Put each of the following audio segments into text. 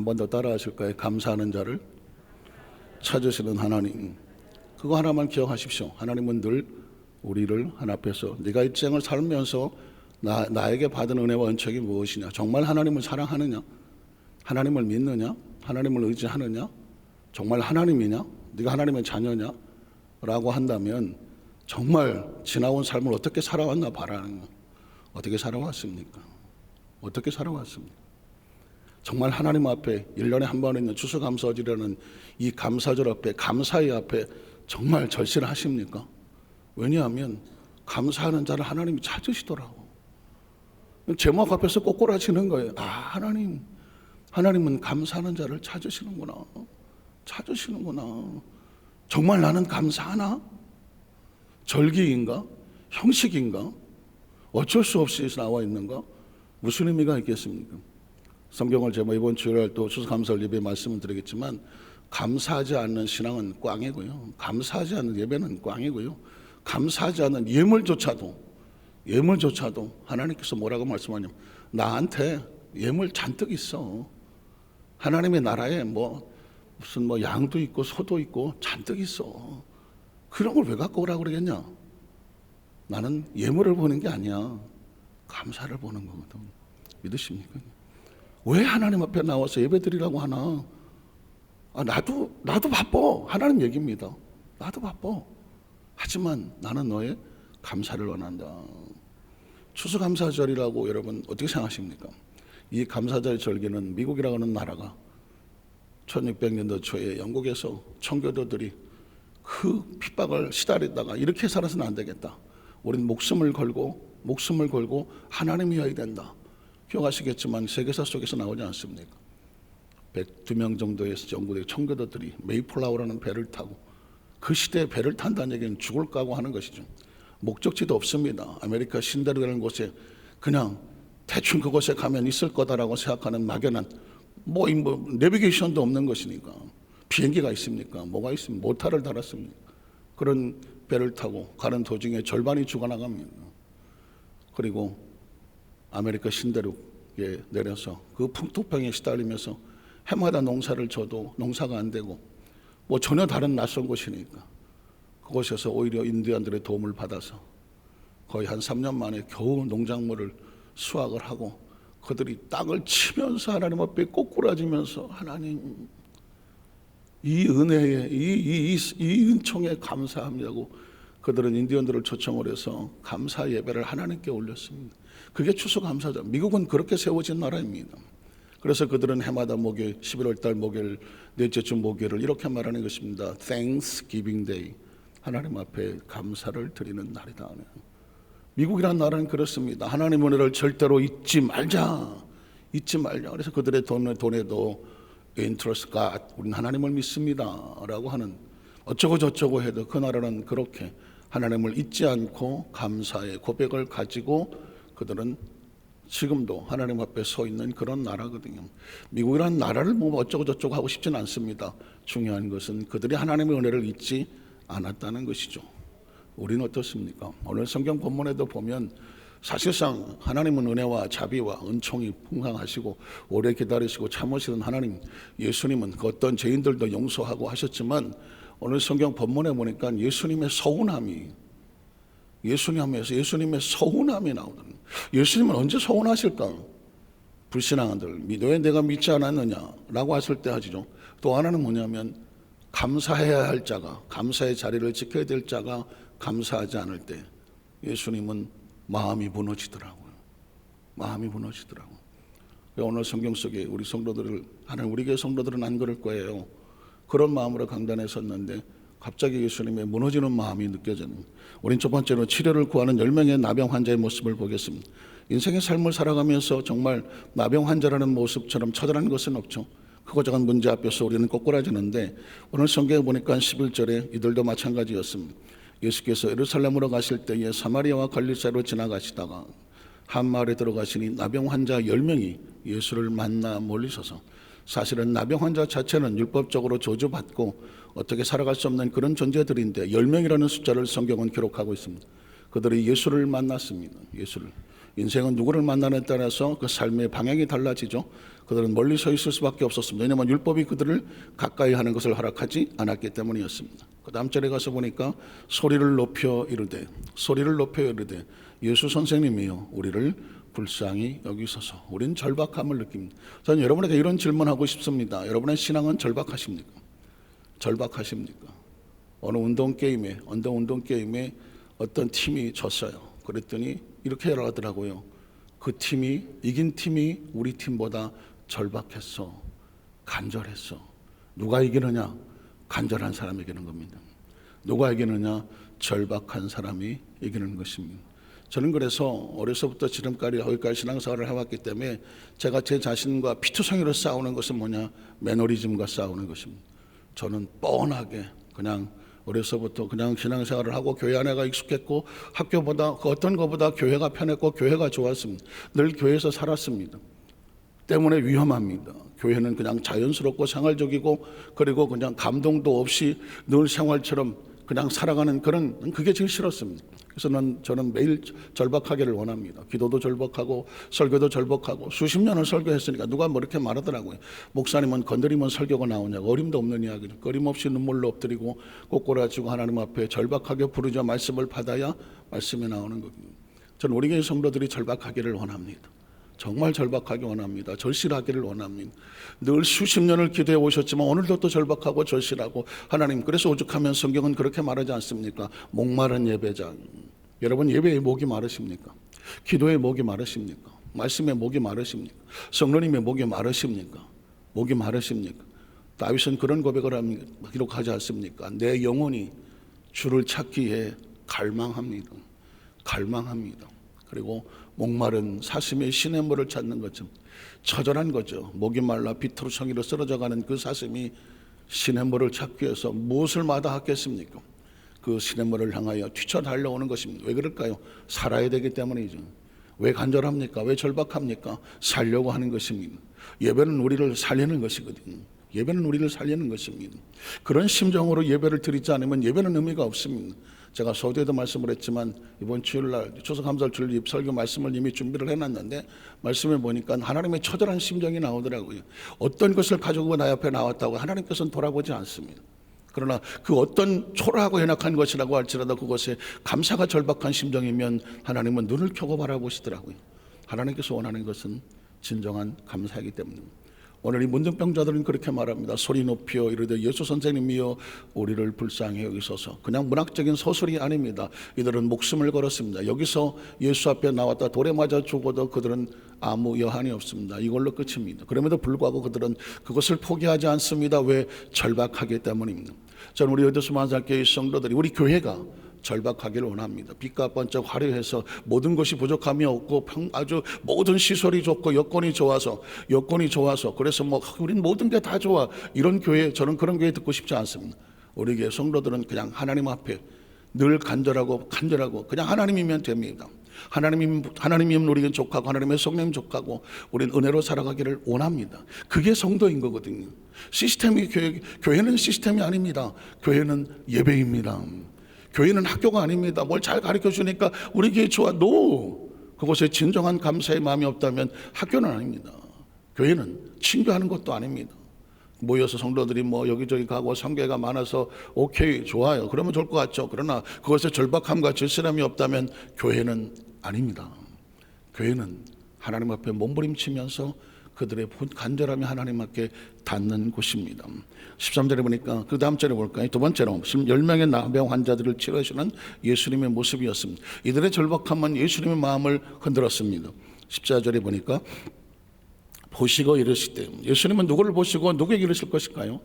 한 번 더 따라 하실까요? 감사하는 자를 찾으시는 하나님. 그거 하나만 기억하십시오. 하나님은 늘 우리를 하나 앞에서 네가 이 생을 살면서 나, 나에게 받은 은혜와 은총이 무엇이냐? 정말 하나님을 사랑하느냐? 하나님을 믿느냐? 하나님을 의지하느냐? 정말 하나님이냐? 네가 하나님의 자녀냐? 라고 한다면 정말 지나온 삶을 어떻게 살아왔나 바라는 거. 어떻게 살아왔습니까? 어떻게 살아왔습니까? 정말 하나님 앞에 1년에 한 번 있는 추수감사절이라는 이 감사절 앞에 감사의 앞에 정말 절실을 하십니까? 왜냐하면 감사하는 자를 하나님이 찾으시더라고. 제목 앞에서 꼬꼬라지는 거예요. 아 하나님, 하나님은 감사하는 자를 찾으시는구나. 찾으시는구나. 정말 나는 감사하나? 절기인가? 형식인가? 어쩔 수 없이 나와 있는가? 무슨 의미가 있겠습니까? 성경을 제가 이번 주일날 또 추수감사절 예배 말씀을 드리겠지만 감사하지 않는 신앙은 꽝이고요. 감사하지 않는 예배는 꽝이고요. 감사하지 않는 예물조차도 예물조차도 하나님께서 뭐라고 말씀하냐면 나한테 예물 잔뜩 있어. 하나님의 나라에 뭐 무슨 뭐 양도 있고 소도 있고 잔뜩 있어. 그런 걸 왜 갖고 오라 그러겠냐? 나는 예물을 보는 게 아니야. 감사를 보는 거거든. 믿으십니까? 왜 하나님 앞에 나와서 예배드리라고 하나? 아, 나도 나도 바빠. 하나님 얘기입니다. 나도 바빠. 하지만 나는 너의 감사를 원한다. 추수감사절이라고 여러분 어떻게 생각하십니까? 이 감사절 절기는 미국이라고 하는 나라가 1600년도 초에 영국에서 청교도들이 그 핍박을 시달리다가 이렇게 살아서는 안 되겠다. 우린 목숨을 걸고 목숨을 걸고 하나님이어야 된다. 기억하시겠지만 세계사 속에서 나오지 않습니까? 102명 정도의 영국의 청교도들이 메이플라워라는 배를 타고 그 시대에 배를 탄다는 얘기는 죽을 까고 하는 것이죠. 목적지도 없습니다. 아메리카 신대로라는 곳에 그냥 대충 그곳에 가면 있을 거다라고 생각하는 막연한 뭐, 이뭐 내비게이션도 없는 것이니까 비행기가 있습니까? 뭐가 있습니까? 모타를 달았습니까? 그런 배를 타고 가는 도중에 절반이 죽어나갑니다. 그리고 아메리카 신대륙에 내려서 그 풍토병에 시달리면서 해마다 농사를 져도 농사가 안 되고 뭐 전혀 다른 낯선 곳이니까 그곳에서 오히려 인디언들의 도움을 받아서 거의 한 3년 만에 겨우 농작물을 수확을 하고 그들이 땅을 치면서 하나님 앞에 꼬꾸라지면서 하나님 이 은혜에 이, 이, 이, 이 은총에 감사합니다고 그들은 인디언들을 초청을 해서 감사 예배를 하나님께 올렸습니다. 그게 추수 감사죠. 미국은 그렇게 세워진 나라입니다. 그래서 그들은 해마다 목요일 11월 달 목요일 넷째 주 목요일을 이렇게 말하는 것입니다. Thanksgiving Day. 하나님 앞에 감사를 드리는 날이다. 미국이라는 나라는 그렇습니다. 하나님 은혜를 절대로 잊지 말자. 잊지 말자. 그래서 그들의 돈, 돈에도 인트러스가 우리는 하나님을 믿습니다라고 하는 어쩌고 저쩌고 해도 그 나라는 그렇게 하나님을 잊지 않고 감사의 고백을 가지고 그들은 지금도 하나님 앞에 서 있는 그런 나라거든요. 미국이라는 나라를 뭐 어쩌고 저쩌고 하고 싶지는 않습니다. 중요한 것은 그들이 하나님의 은혜를 잊지 않았다는 것이죠. 우리는 어떻습니까? 오늘 성경 본문에도 보면 사실상 하나님은 은혜와 자비와 은총이 풍성하시고 오래 기다리시고 참으시는 하나님 예수님은 그 어떤 죄인들도 용서하고 하셨지만 오늘 성경 본문에 보니까 예수님의 서운함이 예수님에서 예수님의 서운함이 나오는 예수님은 언제 서운하실까? 불신앙들 왜 내가 믿지 않았느냐라고 했을 때 하지죠. 또 하나는 뭐냐면 감사해야 할 자가 감사의 자리를 지켜야 될 자가 감사하지 않을 때 예수님은 마음이 무너지더라고요. 마음이 무너지더라고. 오늘 성경 속에 우리 성도들을 하는 우리 교회 성도들은 안 그럴 거예요. 그런 마음으로 강단에 섰는데 갑자기 예수님의 무너지는 마음이 느껴지는. 우린 첫 번째로 치료를 구하는 10명의 나병 환자의 모습을 보겠습니다. 인생의 삶을 살아가면서 정말 나병 환자라는 모습처럼 처절한 것은 없죠. 크고 작은 문제 앞에서 우리는 꼬꾸라지는데 오늘 성경에 보니까 11절에 이들도 마찬가지였습니다. 예수께서 예루살렘으로 가실 때에 사마리아와 갈릴사로 지나가시다가 한 마을에 들어가시니 나병 환자 10명이 예수를 만나 몰리셔서 사실은 나병 환자 자체는 율법적으로 저주받고 어떻게 살아갈 수 없는 그런 존재들인데 10명이라는 숫자를 성경은 기록하고 있습니다. 그들이 예수를 만났습니다. 예수를. 인생은 누구를 만나느냐에 따라서 그 삶의 방향이 달라지죠. 그들은 멀리 서 있을 수밖에 없었습니다. 왜냐하면 율법이 그들을 가까이 하는 것을 허락하지 않았기 때문이었습니다. 그 다음 절에 가서 보니까 소리를 높여 이르되 소리를 높여 이르되 예수 선생님이여 우리를 불쌍히 여기소서 우리는 절박함을 느낍니다. 저는 여러분에게 이런 질문하고 싶습니다. 여러분의 신앙은 절박하십니까? 절박하십니까? 어느 운동 게임에 어느 운동 게임에 어떤 팀이 졌어요. 그랬더니 이렇게 하더라고요. 그 팀이 이긴 팀이 우리 팀보다 절박했어. 간절했어. 누가 이기느냐? 간절한 사람이 이기는 겁니다. 누가 이기느냐? 절박한 사람이 이기는 것입니다. 저는 그래서 어려서부터 지금까지 여기까지 신앙생활을 해왔기 때문에 제가 제 자신과 피투성이로 싸우는 것은 뭐냐? 매너리즘과 싸우는 것입니다. 저는 뻔하게 그냥 어려서부터 그냥 신앙생활을 하고 교회 안에가 익숙했고 학교보다 그 어떤 것보다 교회가 편했고 교회가 좋았습니다. 늘 교회에서 살았습니다. 때문에 위험합니다. 교회는 그냥 자연스럽고 생활적이고 그리고 그냥 감동도 없이 늘 생활처럼 그냥 살아가는 그런 그게 제일 싫었습니다. 그래서 는 저는 매일 절박하기를 원합니다. 기도도 절박하고 설교도 절박하고 수십 년을 설교했으니까 누가 뭐 이렇게 말하더라고요. 목사님은 건드리면 설교가 나오냐고 어림도 없는 이야기를 끊임없이 눈물로 엎드리고 꼬꼬라지고 하나님 앞에 절박하게 부르자 말씀을 받아야 말씀이 나오는 겁니다. 저는 우리 교회 성도들이 절박하기를 원합니다. 정말 절박하기 원합니다. 절실하기를 원합니다. 늘 수십 년을 기도해 오셨지만 오늘도 또 절박하고 절실하고 하나님 그래서 오죽하면 성경은 그렇게 말하지 않습니까? 목마른 예배자. 여러분 예배의 목이 마르십니까? 기도의 목이 마르십니까? 말씀의 목이 마르십니까? 성령님의 목이 마르십니까? 목이 마르십니까? 다윗은 그런 고백을. 기록하지 않습니까? 내 영혼이 주를 찾기에 갈망합니다. 갈망합니다. 그리고 목마른 사슴의 시냇물을 찾는 것처럼 처절한 거죠. 목이 말라 비틀어 성이로 쓰러져가는 그 사슴이 시냇물을 찾기 위해서 무엇을 마다하겠습니까? 그 시냇물을 향하여 뛰쳐 달려오는 것입니다. 왜 그럴까요? 살아야 되기 때문이죠. 왜 간절합니까? 왜 절박합니까? 살려고 하는 것입니다. 예배는 우리를 살리는 것이거든요. 예배는 우리를 살리는 것입니다. 그런 심정으로 예배를 드리지 않으면 예배는 의미가 없습니다. 제가 서두에도 말씀을 했지만 이번 주일날 추석감사절 주일 설교 말씀을 이미 준비를 해놨는데 말씀을 보니까 하나님의 처절한 심정이 나오더라고요. 어떤 것을 가지고 나 옆에 나왔다고 하나님께서는 돌아보지 않습니다. 그러나 그 어떤 초라하고 연약한 것이라고 할지라도 그것에 감사가 절박한 심정이면 하나님은 눈을 켜고 바라보시더라고요. 하나님께서 원하는 것은 진정한 감사이기 때문입니다. 오늘 이 문둥병자들은 그렇게 말합니다. 소리 높여 이르되 예수 선생님이여 우리를 불쌍히 여기소서. 그냥 문학적인 소설이 아닙니다. 이들은 목숨을 걸었습니다. 여기서 예수 앞에 나왔다 돌에 맞아 죽어도 그들은 아무 여한이 없습니다. 이걸로 끝입니다. 그럼에도 불구하고 그들은 그것을 포기하지 않습니다. 왜 절박하기 때문입니다. 저는 우리 여도수 만살교회 성도들이 우리 교회가 절박하기를 원합니다. 빛과 번쩍 화려해서 모든 것이 부족함이 없고 평, 아주 모든 시설이 좋고 여건이 좋아서 여건이 좋아서 그래서 뭐 우린 모든 게 다 좋아 이런 교회 저는 그런 교회 듣고 싶지 않습니다. 우리 교회 성도들은 그냥 하나님 앞에 늘 간절하고 간절하고 그냥 하나님이면 됩니다. 하나님 하나님이면 우리는 족하고 하나님의 성령 족하고 우리는 은혜로 살아가기를 원합니다. 그게 성도인 거거든요. 시스템이 교회 교회는 시스템이 아닙니다. 교회는 예배입니다. 교회는 학교가 아닙니다. 뭘 잘 가르쳐 주니까 우리 교회 좋아. 노. 그곳에 진정한 감사의 마음이 없다면 학교는 아닙니다. 교회는 친교하는 것도 아닙니다. 모여서 성도들이 뭐 여기저기 가고 성계가 많아서 오케이 좋아요. 그러면 좋을 것 같죠. 그러나 그것에 절박함과 절실함이 없다면 교회는 아닙니다. 교회는 하나님 앞에 몸부림치면서 그들의 간절함이 하나님 앞에 닿는 곳입니다. 13절에 보니까 그 다음 절에 볼까요? 두 번째로 10명의 나병 환자들을 치료하시는 예수님의 모습이었습니다. 이들의 절박함은 예수님의 마음을 흔들었습니다. 14절에 보니까 보시고 이르시되 예수님은 누구를 보시고 누구에게 이르실 것일까요?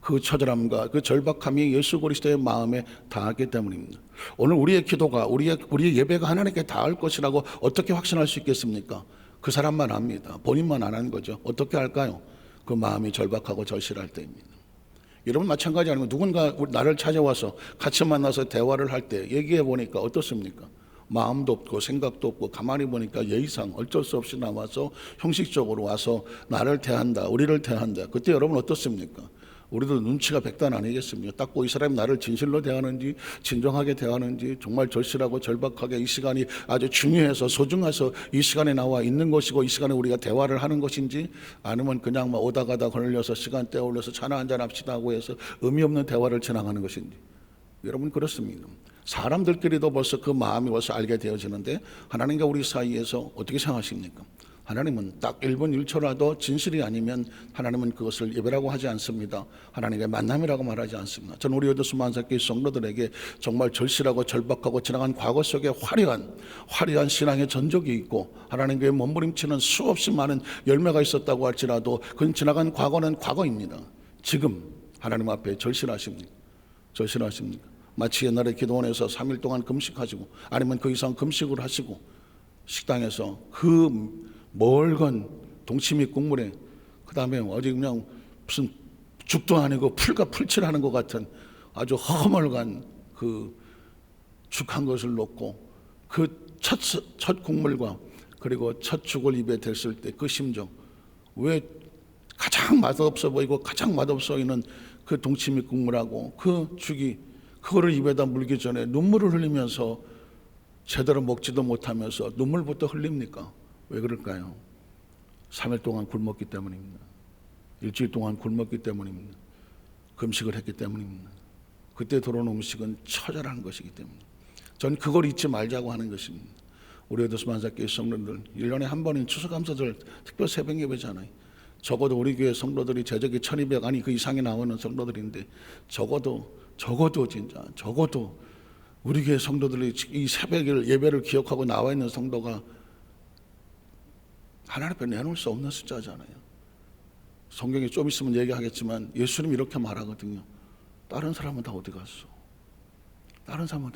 그 처절함과 그 절박함이 예수 그리스도의 마음에 닿았기 때문입니다. 오늘 우리의 기도가 우리의 우리의 예배가 하나님께 닿을 것이라고 어떻게 확신할 수 있겠습니까? 그 사람만 압니다. 본인만 안 하는 거죠. 어떻게 할까요? 그 마음이 절박하고 절실할 때입니다. 여러분 마찬가지 아니고 누군가 나를 찾아와서 같이 만나서 대화를 할 때 얘기해 보니까 어떻습니까? 마음도 없고 생각도 없고 가만히 보니까 예의상 어쩔 수 없이 나와서 형식적으로 와서 나를 대한다, 우리를 대한다. 그때 여러분 어떻습니까? 우리도 눈치가 백단 아니겠습니까? 딱 고 이 사람이 나를 진실로 대하는지 진정하게 대하는지 정말 절실하고 절박하게 이 시간이 아주 중요해서 소중해서 이 시간에 나와 있는 것이고 이 시간에 우리가 대화를 하는 것인지 아니면 그냥 막 오다 가다 걸려서 시간 때울려서 차나 한잔 합시다 하고 해서 의미 없는 대화를 지나가는 것인지 여러분 그렇습니다. 사람들끼리도 벌써 그 마음이 벌써 알게 되어지는데 하나님과 우리 사이에서 어떻게 생각하십니까? 하나님은 딱 1분 1초라도 진실이 아니면 하나님은 그것을 예배라고 하지 않습니다. 하나님의 만남이라고 말하지 않습니다. 저는 우리 여도수 만사교회 성도들에게 정말 절실하고 절박하고 지나간 과거 속에 화려한 화려한 신앙의 전적이 있고 하나님께 몸부림치는 수없이 많은 열매가 있었다고 할지라도 그건 지나간 과거는 과거입니다. 지금 하나님 앞에 절실하십니까? 절실하십니까? 마치 옛날에 기도원에서 3일 동안 금식하시고 아니면 그 이상 금식을 하시고 식당에서 그 멀건 동치미 국물에 그 다음에 어디 그냥 무슨 죽도 아니고 풀과 풀칠하는 것 같은 아주 허멀간 그 죽한 것을 놓고 그첫 첫 국물과 그리고 첫 죽을 입에 댔을 때 그 심정 왜 가장 맛없어 보이고 가장 맛없어 보이는 그 동치미 국물하고 그 죽이 그거를 입에다 물기 전에 눈물을 흘리면서 제대로 먹지도 못하면서 눈물부터 흘립니까? 왜 그럴까요? 3일 동안 굶었기 때문입니다. 일주일 동안 굶었기 때문입니다. 금식을 했기 때문입니다. 그때 들어온 음식은 처절한 것이기 때문에 전 그걸 잊지 말자고 하는 것입니다. 우리 에도스 만사교회 성도들 1년에 한 번인 추수감사절 특별 새벽 예배잖아요. 적어도 우리 교회 성도들이 제적이 1200 아니 그 이상이 나오는 성도들인데 적어도 적어도 진짜 적어도 우리 교회 성도들이 이 새벽을 예배를 기억하고 나와 있는 성도가 하나님 앞에 내놓을 수 없는 숫자잖아요. 성경에 좀 있으면 얘기하겠지만 예수님 이렇게 말하거든요. 다른 사람은 다 어디 갔어? 다른 사람은?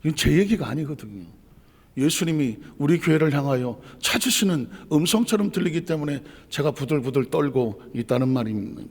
이건 제 얘기가 아니거든요. 예수님이 우리 교회를 향하여 찾으시는 음성처럼 들리기 때문에 제가 부들부들 떨고 있다는 말입니다.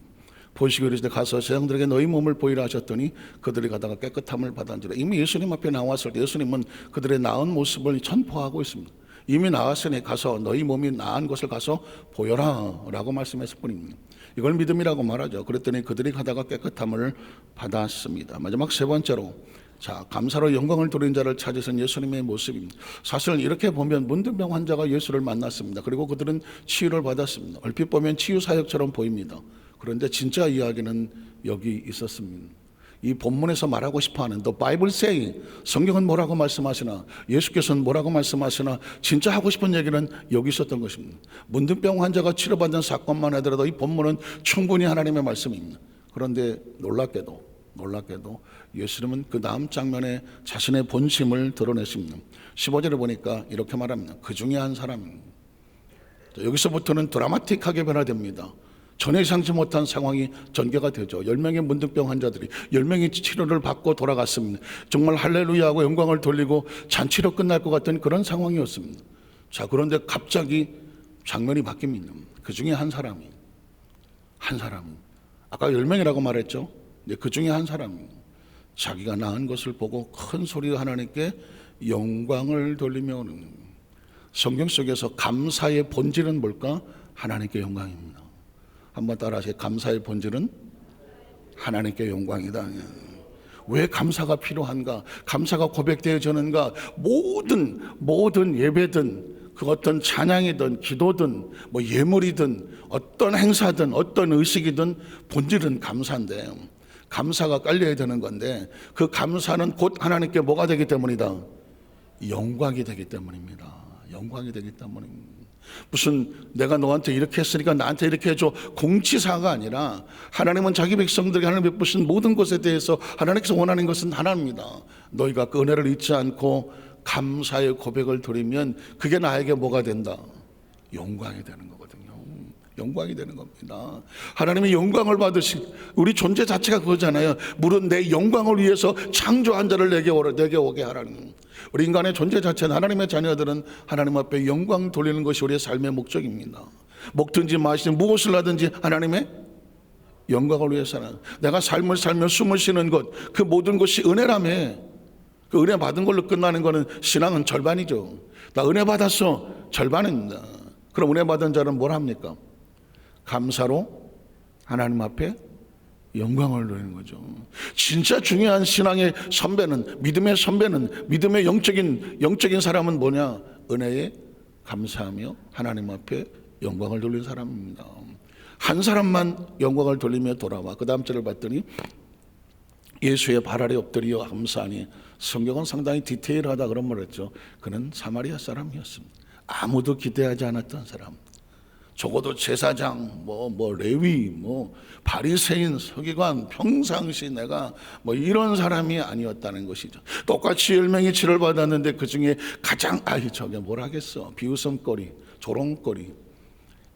보시기 이르시되 가서 세상들에게 너희 몸을 보이라 하셨더니 그들이 가다가 깨끗함을 받았느라 이미 예수님 앞에 나왔을 때 예수님은 그들의 나은 모습을 선포하고 있습니다. 이미 나왔으니 가서 너희 몸이 나은 것을 가서 보여라 라고 말씀했을 뿐입니다. 이걸 믿음이라고 말하죠. 그랬더니 그들이 가다가 깨끗함을 받았습니다. 마지막 세 번째로 자 감사로 영광을 돌린 자를 찾으신 예수님의 모습입니다. 사실 이렇게 보면 문둥병 환자가 예수를 만났습니다. 그리고 그들은 치유를 받았습니다. 얼핏 보면 치유 사역처럼 보입니다. 그런데 진짜 이야기는 여기 있었습니다. 이 본문에서 말하고 싶어 하는 The Bible saying 성경은 뭐라고 말씀하시나 예수께서는 뭐라고 말씀하시나 진짜 하고 싶은 얘기는 여기 있었던 것입니다. 문둥병 환자가 치료받는 사건만 하더라도 이 본문은 충분히 하나님의 말씀입니다. 그런데 놀랍게도 놀랍게도 예수님은 그 다음 장면에 자신의 본심을 드러내십니다. 15절에 보니까 이렇게 말합니다. 그 중에 한 사람입니다. 여기서부터는 드라마틱하게 변화됩니다. 전혀 예상치 못한 상황이 전개가 되죠. 10명의 문득병 환자들이 10명이 치료를 받고 돌아갔습니다. 정말 할렐루야하고 영광을 돌리고 잔치로 끝날 것 같은 그런 상황이었습니다. 자, 그런데 갑자기 장면이 바뀝니다. 그 중에 한 사람이, 한 사람이, 아까 10명이라고 말했죠. 근데 그 중에 한 사람이 자기가 낳은 것을 보고 큰 소리로 하나님께 영광을 돌리며 성경 속에서 감사의 본질은 뭘까? 하나님께 영광입니다. 한번 따라하세요. 감사의 본질은 하나님께 영광이다. 왜 감사가 필요한가? 감사가 고백되어지는가? 모든 모든 예배든 그 어떤 찬양이든 기도든 뭐 예물이든 어떤 행사든 어떤 의식이든 본질은 감사인데 감사가 깔려야 되는 건데 그 감사는 곧 하나님께 뭐가 되기 때문이다. 영광이 되기 때문입니다. 영광이 되기 때문입니다. 무슨 내가 너한테 이렇게 했으니까 나한테 이렇게 해줘 공치사가 아니라 하나님은 자기 백성들에게 하나님 베푸신 모든 것에 대해서 하나님께서 원하는 것은 하나입니다. 너희가 그 은혜를 잊지 않고 감사의 고백을 드리면 그게 나에게 뭐가 된다? 영광이 되는 거거든요. 영광이 되는 겁니다. 하나님의 영광을 받으신 우리 존재 자체가 그거잖아요. 물은 내 영광을 위해서 창조한 자를 내게 오게 하라는. 우리 인간의 존재 자체는 하나님의 자녀들은 하나님 앞에 영광 돌리는 것이 우리의 삶의 목적입니다. 먹든지 마시든 무엇을 하든지 하나님의 영광을 위해서는 내가 삶을 살며 숨을 쉬는 것 그 모든 것이 은혜라며 그 은혜 받은 걸로 끝나는 거는 신앙은 절반이죠. 나 은혜 받았어 절반입니다. 그럼 은혜 받은 자는 뭘 합니까? 감사로 하나님 앞에 영광을 누리는 거죠. 진짜 중요한 신앙의 선배는 믿음의 선배는 믿음의 영적인 영적인 사람은 뭐냐? 은혜에 감사하며 하나님 앞에 영광을 돌리는 사람입니다. 한 사람만 영광을 돌리며 돌아와 그 다음 절을 봤더니 예수의 발 아래 엎드려 감사하니 성경은 상당히 디테일하다 그런 말을 했죠. 그는 사마리아 사람이었습니다. 아무도 기대하지 않았던 사람. 적어도 제사장, 뭐, 뭐, 레위, 뭐, 바리새인, 서기관, 평상시 내가 뭐 이런 사람이 아니었다는 것이죠. 똑같이 열 명이 치를 받았는데 그 중에 가장, 아이, 저게 뭘 하겠어. 비웃음거리, 조롱거리.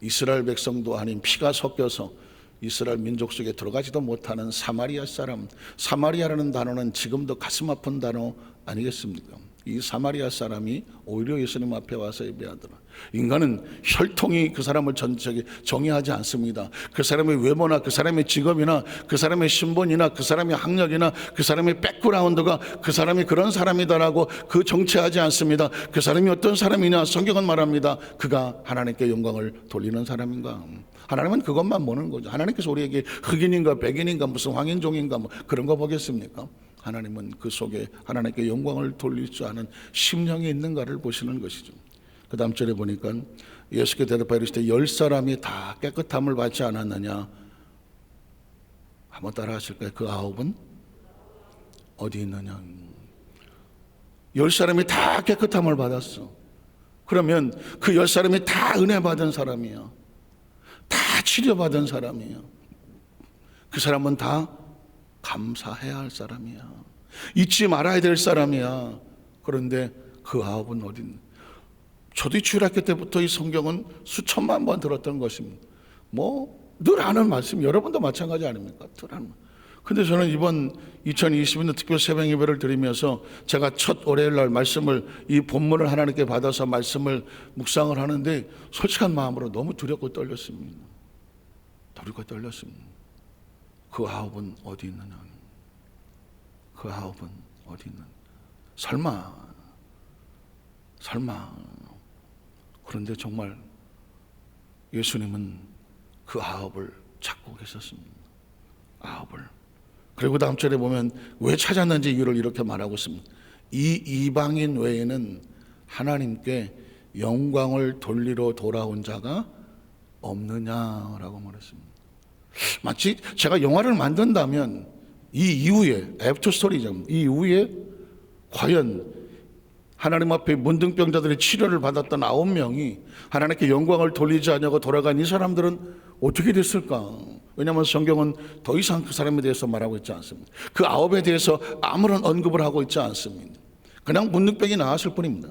이스라엘 백성도 아닌 피가 섞여서 이스라엘 민족 속에 들어가지도 못하는 사마리아 사람. 사마리아라는 단어는 지금도 가슴 아픈 단어 아니겠습니까? 이 사마리아 사람이 오히려 예수님 앞에 와서 예배하더라. 인간은 혈통이 그 사람을 전적이 정의하지 않습니다. 그 사람의 외모나 그 사람의 직업이나 그 사람의 신분이나 그 사람의 학력이나 그 사람의 백그라운드가 그 사람이 그런 사람이다라고 그 정체하지 않습니다. 그 사람이 어떤 사람이냐 성경은 말합니다. 그가 하나님께 영광을 돌리는 사람인가? 하나님은 그것만 보는 거죠. 하나님께서 우리에게 흑인인가 백인인가 무슨 황인종인가 뭐 그런 거 보겠습니까? 하나님은 그 속에 하나님께 영광을 돌릴 줄 아는 심령이 있는가를 보시는 것이죠. 그 다음 절에 보니까 예수께 대답하여 이르시되 열 사람이 다 깨끗함을 받지 않았느냐? 한번 따라 하실까요? 그 아홉은? 어디 있느냐? 열 사람이 다 깨끗함을 받았어. 그러면 그 열 사람이 다 은혜 받은 사람이야 다 치료받은 사람이야 그 사람은 다 감사해야 할 사람이야. 잊지 말아야 될 사람이야. 그런데 그 아홉은 어디 있는 저도 주일학교 때부터 이 성경은 수천만 번 들었던 것입니다. 뭐 늘 아는 말씀, 여러분도 마찬가지 아닙니까? 늘 아는. 근데 저는 이번 2020년 특별 새벽 예배를 드리면서 제가 첫 월요일 날 말씀을 이 본문을 하나님께 받아서 말씀을 묵상을 하는데 솔직한 마음으로 너무 두렵고 떨렸습니다. 두렵고 떨렸습니다. 그 아홉은 어디 있느냐? 그 아홉은 어디 있느냐? 설마, 설마. 그런데 정말 예수님은 그 아홉을 찾고 계셨습니다. 아홉을. 그리고 다음 절에 보면 왜 찾았는지 이유를 이렇게 말하고 있습니다. 이 이방인 외에는 하나님께 영광을 돌리러 돌아온 자가 없느냐라고 말했습니다. 마치 제가 영화를 만든다면 이 이후에 애프터 스토리죠. 이 이후에 과연 하나님 앞에 문둥병자들의 치료를 받았던 아홉 명이 하나님께 영광을 돌리지 않냐고 돌아간 이 사람들은 어떻게 됐을까? 왜냐하면 성경은 더 이상 그 사람에 대해서 말하고 있지 않습니다. 그 아홉에 대해서 아무런 언급을 하고 있지 않습니다. 그냥 문둥병이 나았을 뿐입니다.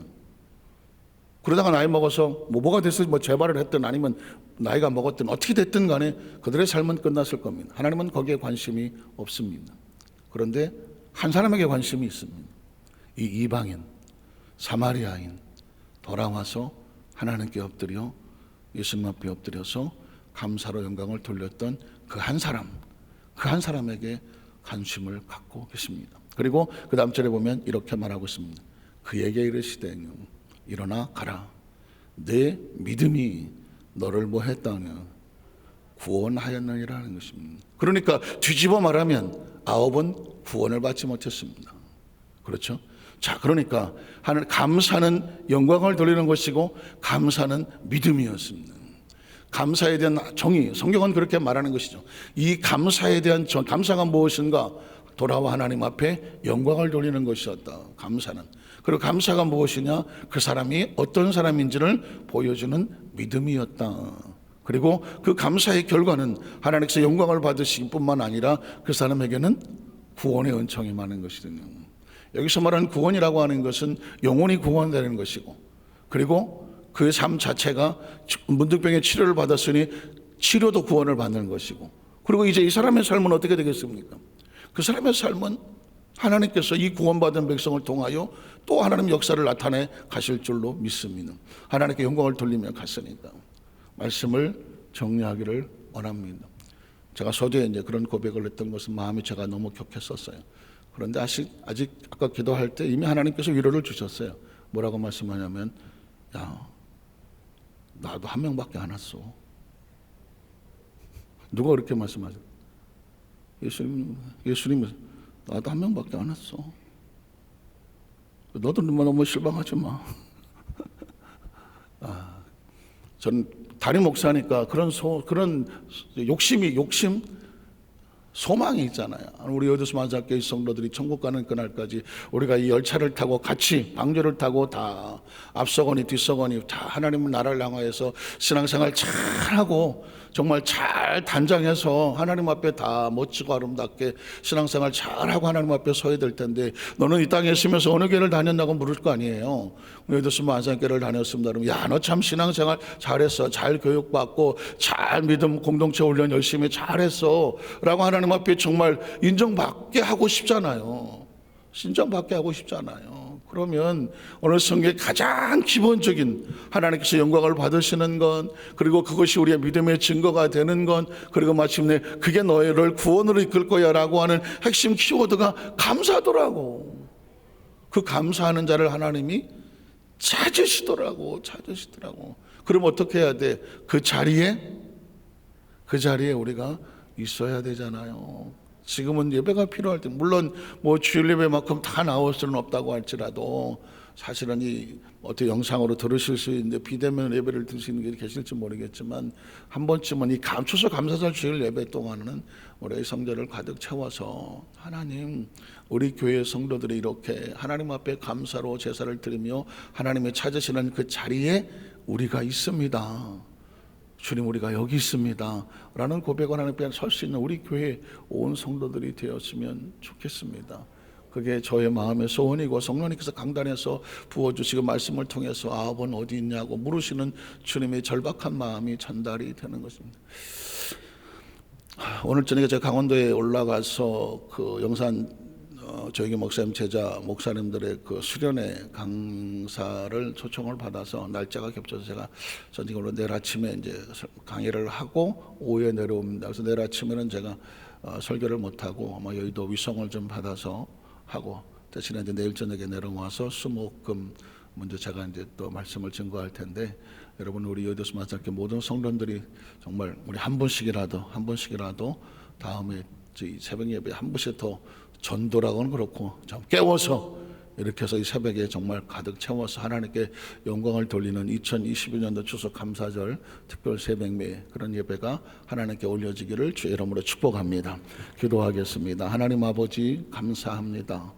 그러다가 나이 먹어서 뭐 뭐가 됐든 뭐 재발을 했든 아니면 나이가 먹었든 어떻게 됐든 간에 그들의 삶은 끝났을 겁니다. 하나님은 거기에 관심이 없습니다. 그런데 한 사람에게 관심이 있습니다. 이 이방인, 사마리아인 돌아와서 하나님께 엎드려 예수님 앞에 엎드려서 감사로 영광을 돌렸던 그 한 사람, 그 한 사람에게 관심을 갖고 계십니다. 그리고 그 다음 절에 보면 이렇게 말하고 있습니다. 그에게 이르시되 일어나 가라. 내 믿음이 너를 뭐 했다냐? 구원하였느니라는 것입니다. 그러니까 뒤집어 말하면 아홉은 구원을 받지 못했습니다. 그렇죠? 자, 그러니까 하늘 감사는 영광을 돌리는 것이고 감사는 믿음이었습니다. 감사에 대한 정의, 성경은 그렇게 말하는 것이죠. 이 감사에 대한 정, 감사가 무엇인가? 돌아와 하나님 앞에 영광을 돌리는 것이었다. 감사는. 그리고 감사가 무엇이냐? 그 사람이 어떤 사람인지를 보여주는 믿음이었다. 그리고 그 감사의 결과는 하나님께서 영광을 받으시기 뿐만 아니라 그 사람에게는 구원의 은총이 많은 것이거든요. 여기서 말하는 구원이라고 하는 것은 영혼이 구원되는 것이고 그리고 그 삶 자체가 문득병의 치료를 받았으니 치료도 구원을 받는 것이고 그리고 이제 이 사람의 삶은 어떻게 되겠습니까? 그 사람의 삶은 하나님께서 이 구원받은 백성을 통하여 또 하나님 역사를 나타내 가실 줄로 믿습니다. 하나님께 영광을 돌리며 갔으니까 말씀을 정리하기를 원합니다. 제가 서두에 이제 그런 고백을 했던 것은 마음이 제가 너무 격했었어요. 그런데 아직 아직 아까 기도할 때 이미 하나님께서 위로를 주셨어요. 뭐라고 말씀하냐면 야 나도 한 명밖에 안 왔어. 누가 그렇게 말씀하죠? 예수님 예수님 나도 한 명밖에 안 왔어. 너도 너무 실망하지 마. 아, 전 담임 목사니까 그런 소 그런 욕심이 욕심 소망이 있잖아요. 우리 여도수 만사교회 성도들이 천국 가는 그날까지 우리가 이 열차를 타고 같이 방주를 타고 다 앞서거니 뒤서거니 다 하나님의 나라를 향하여서 신앙생활 잘 하고 정말 잘 단장해서 하나님 앞에 다 멋지고 아름답게 신앙생활 잘 하고 하나님 앞에 서야 될 텐데 너는 이 땅에 있으면서 어느 교회를 다녔냐고 물을 거 아니에요. 우리 여도수 만사교회를 다녔습니다. 그러면 야너 참 신앙생활 잘했어. 잘 교육받고 잘 믿음 공동체 훈련 열심히 잘했어. 라고 하나님 앞에 정말 인정받게 하고 싶잖아요. 신정받게 하고 싶잖아요. 그러면 오늘 성경의 가장 기본적인 하나님께서 영광을 받으시는 건 그리고 그것이 우리의 믿음의 증거가 되는 건 그리고 마침내 그게 너희를 구원으로 이끌 거야 라고 하는 핵심 키워드가 감사더라고. 그 감사하는 자를 하나님이 찾으시더라고. 찾으시더라고. 그럼 어떻게 해야 돼? 그 자리에 그 자리에 우리가 있어야 되잖아요. 지금은 예배가 필요할 때 물론 뭐 주일 예배만큼 다 나올 수는 없다고 할지라도 사실은 이 어떻게 영상으로 들으실 수 있는데 비대면 예배를 드시는 게 계실지 모르겠지만 한 번쯤은 이 감추서 감사절 주일 예배 동안은 우리의 성전을 가득 채워서 하나님 우리 교회 성도들이 이렇게 하나님 앞에 감사로 제사를 드리며 하나님의 찾으시는 그 자리에 우리가 있습니다. 주님 우리가 여기 있습니다. 라는 고백을 앞에 설수 있는 우리 교회 온 성도들이 되었으면 좋겠습니다. 그게 저의 마음의 소원이고 성령님께서 강단에서 부어주시고 말씀을 통해서 아버는 어디 있냐고 물으시는 주님의 절박한 마음이 전달이 되는 것입니다. 오늘 저녁에 제가 강원도에 올라가서 그 영산 어, 저희 목사님 제자 목사님들의 그 수련회 강사를 초청을 받아서 날짜가 겹쳐서 제가 전직으로 내일 아침에 이제 강의를 하고 오후에 내려옵니다. 그래서 내일 아침에는 제가 어, 설교를 못 하고 아마 여의도 위성을 좀 받아서 하고 대신에 이제 내일 저녁에 내려와서 수목금 먼저 제가 이제 또 말씀을 증거할 텐데 여러분 우리 여의도스 마사께 모든 성도들이 정말 우리 한 번씩이라도 한 번씩이라도 다음에 새벽 예배 한 번씩 더 전도라고는 그렇고 좀 깨워서 이렇게 해서 이 새벽에 정말 가득 채워서 하나님께 영광을 돌리는 2022년도 추석 감사절 특별 새벽매 그런 예배가 하나님께 올려지기를 주의 이름으로 축복합니다. 기도하겠습니다. 하나님 아버지 감사합니다.